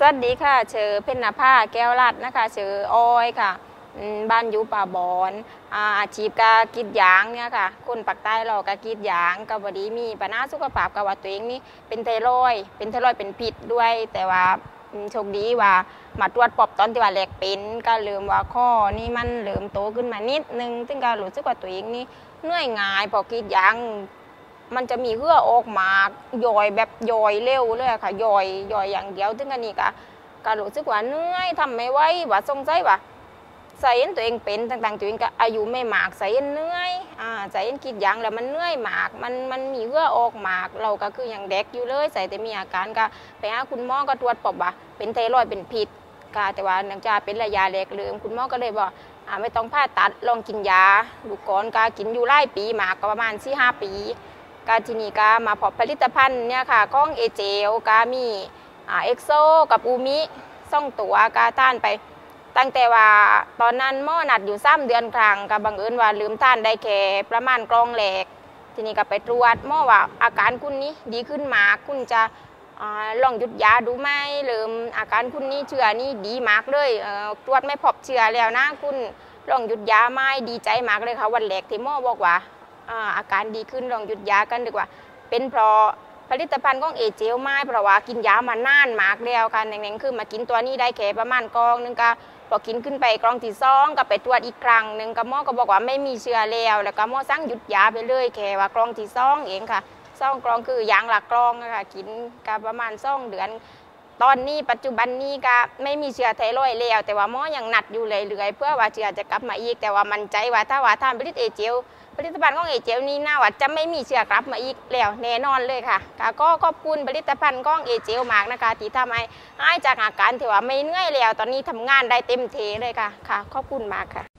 สวัสดีค่ะเชอเพญนภาแก้วรัตนะคะเชออ้อยค่ะบ้านอยู่ป่าบอนอาอาชีพกกรีดยางเนี่ยค่ะ คนปากใต้เราก็กรีดยางก็บดีมีปัญหาสุขภาพกับว่าตัวเองนี่เป็นไทรอยด์เป็นไทรอยด์เป็นพิษด้วย แต่ว่าโชคดีว่ามาตรวจปอบตอนที่ว่าแรกเป็นก็เริ่มว่าข้อนี่มันเริ่มโตขึ้นมานิดนึงซึ่งก็รู้สึกว่าตัวเองนี่เหนื่อยง่ายพอกรีดยาง มันจะมีเหื่อออกมาย่อยแบบย่อยเร็วเลยค่ะย่อยย่อยอย่างเดียวถึงอันนี้ก็ก็รู้สึกว่าเหนื่อยทำไม่ไหวว่าสงสัยว่าใส่เอ็นตัวเองเป็นต่างๆตัวเองก็อายุไม่มากใส่เอ็นเหนื่อยอ่าใส่เอ็นกินยางแล้วมันเหนื่อยมากมันมันมีเหื่อออกมากเราก็คืออย่างเด็กอยู่เลยใส่แต่มีอาการก็ไปหาคุณหมอก็ตรวจพบว่าเป็นไทรอยด์เป็นพิษก็แต่ว่าเนื่องจากเป็นระยะแรกเริ่มคุณหมอก็เลยบอกอ่าไม่ต้องผ่าตัดลองกินยาดูก่อนก็กินอยู่ไล่ปีมากก็ประมาณ4 5ปี กาทีนี้ก็มาพบผลิตภัณฑ์เนี่ยค่ะของเอเจลกามีอ่าเอ็กโซกับอูมิส่องตัวกาท่านไป ตั้งแต่ว่าตอนนั้นหม้อนัดอยู่ซ้ำเดือนครั้งก็บังเอิญว่าลืมท่านได้แค่ประมาณกรองแหลก ทีนี้ก็ไปตรวจหม้อว่าอาการคุณนี้ดีขึ้นมากคุณจะอลองหยุดยาดูไหมเริ่มอาการคุณนี้เชื้อนี่ดีมากเลยเตรวจไม่พบเชื้อแล้วนะคุณลองหยุดยาไหมดีใจมากเลยค่ะวันแรกที่หม้อบอกว่า อาการดีขึ้นลองหยุดยากันดีกว่า เป็นเพราะผลิตภัณฑ์ของเอเจลไม่เพราะว่ากินยามานานมากแล้วค่ะแน่งๆคือมากินตัวนี้ได้แค่ประมาณกองหนึงก็พอกินขึ้นไปกองที่สองก็ไปตรวจอีกครั้งหนึ่งก็หมอก็บอกว่าไม่มีเชื้อแล้วแล้วก็หมอสั่งหยุดยาไปเลยแค่ว่ากรองที่สองเองค่ะสองกรองคือยางหลักกรองอะค่ะกินก็ประมาณสองเดือน ตอนนี้ปัจจุบันนี้ก็ไม่มีเชื้อไทรอยด์แล้วแต่ว่าหมอยังนัดอยู่เรื่อยๆเพื่อว่าเชื้อจะกลับมาอีก แต่ว่ามันใจว่าถ้าว่าทานผลิตเอเจลผลิตภัณฑ์ของเอเจลนี้น่าว่าจะไม่มีเชื้อกลับมาอีกแล้วแน่นอนเลยค่ะก็ขอบคุณผลิตภัณฑ์ของเอเจลมากนะคะที่ทำให้หายจากอาการที่ว่าไม่เหนื่อยแล้ว ตอนนี้ทำงานได้เต็มเทเลยค่ะค่ะขอบคุณมากค่ะ